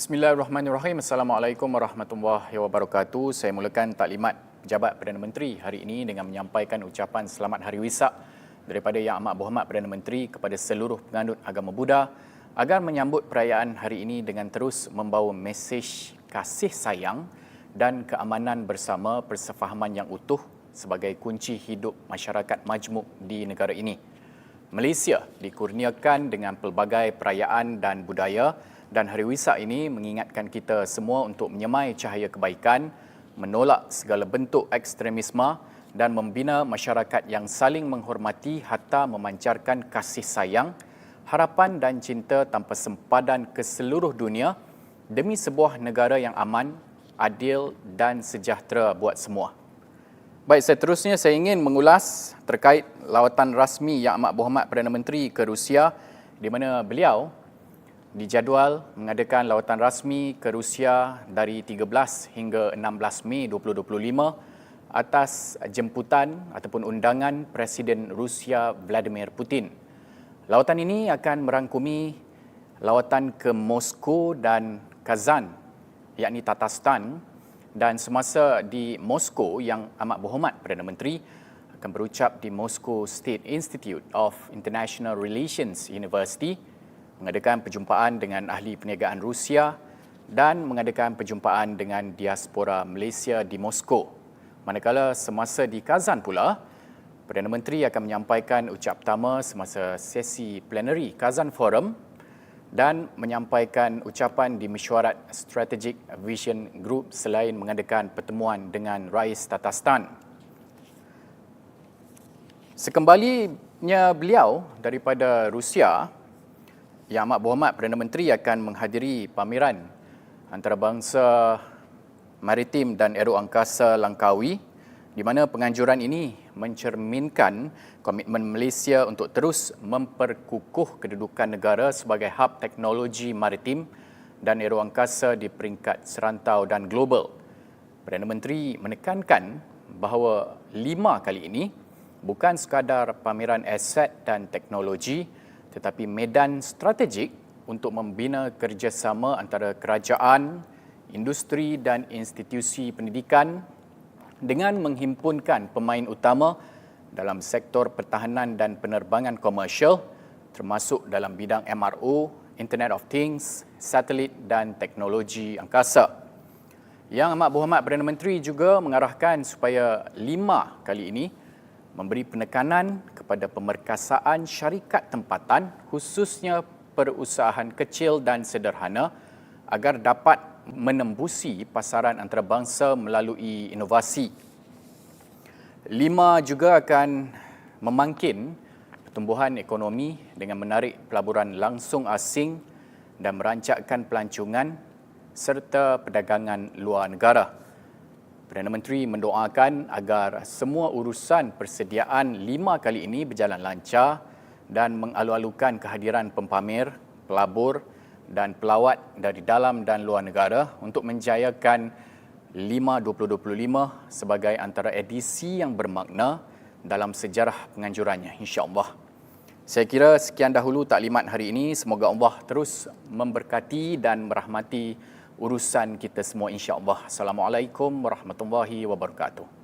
Bismillahirrahmanirrahim. Assalamualaikum warahmatullahi wabarakatuh. Saya mulakan taklimat Pejabat Perdana Menteri hari ini dengan menyampaikan ucapan selamat Hari Wesak daripada Yang Amat Berhormat Perdana Menteri kepada seluruh penganut agama Buddha agar menyambut perayaan hari ini dengan terus membawa mesej kasih sayang dan keamanan bersama persefahaman yang utuh sebagai kunci hidup masyarakat majmuk di negara ini. Malaysia dikurniakan dengan pelbagai perayaan dan budaya dan Hari Wesak ini mengingatkan kita semua untuk menyemai cahaya kebaikan, menolak segala bentuk ekstremisme dan membina masyarakat yang saling menghormati hatta memancarkan kasih sayang, harapan dan cinta tanpa sempadan ke seluruh dunia demi sebuah negara yang aman, adil dan sejahtera buat semua. Baik, seterusnya saya ingin mengulas terkait lawatan rasmi Yang Amat Berhormat Perdana Menteri ke Rusia di mana beliau dijadual mengadakan lawatan rasmi ke Rusia dari 13 hingga 16 Mei 2025 atas jemputan ataupun undangan Presiden Rusia Vladimir Putin. Lawatan ini akan merangkumi lawatan ke Moskow dan Kazan yakni Tatarstan dan semasa di Moskow yang amat berhormat Perdana Menteri akan berucap di Moscow State Institute of International Relations University mengadakan perjumpaan dengan ahli perniagaan Rusia dan mengadakan perjumpaan dengan diaspora Malaysia di Moskow. Manakala semasa di Kazan pula, Perdana Menteri akan menyampaikan ucap pertama semasa sesi plenary Kazan Forum dan menyampaikan ucapan di mesyuarat Strategic Vision Group selain mengadakan pertemuan dengan Rais Tatarstan. Sekembalinya beliau daripada Rusia, yang Amat Berhormat Perdana Menteri akan menghadiri pameran antarabangsa maritim dan aero angkasa Langkawi di mana penganjuran ini mencerminkan komitmen Malaysia untuk terus memperkukuh kedudukan negara sebagai hub teknologi maritim dan aero angkasa di peringkat serantau dan global. Perdana Menteri menekankan bahawa lima kali ini bukan sekadar pameran aset dan teknologi tetapi medan strategik untuk membina kerjasama antara kerajaan, industri dan institusi pendidikan dengan menghimpunkan pemain utama dalam sektor pertahanan dan penerbangan komersial termasuk dalam bidang MRO, Internet of Things, satelit dan teknologi angkasa. Yang Amat Berhormat Perdana Menteri juga mengarahkan supaya lima kali ini memberi penekanan kepada pemerkasaan syarikat tempatan khususnya perusahaan kecil dan sederhana agar dapat menembusi pasaran antarabangsa melalui inovasi. Lima juga akan memangkin pertumbuhan ekonomi dengan menarik pelaburan langsung asing dan merancangkan pelancongan serta perdagangan luar negara. Perdana Menteri mendoakan agar semua urusan persediaan lima kali ini berjalan lancar dan mengalu-alukan kehadiran pempamer, pelabur dan pelawat dari dalam dan luar negara untuk menjayakan 5 2025 sebagai antara edisi yang bermakna dalam sejarah penganjurannya insya-Allah. Saya kira sekian dahulu taklimat hari ini. Semoga Allah terus memberkati dan merahmati urusan kita semua insya-Allah. Assalamualaikum warahmatullahi wabarakatuh.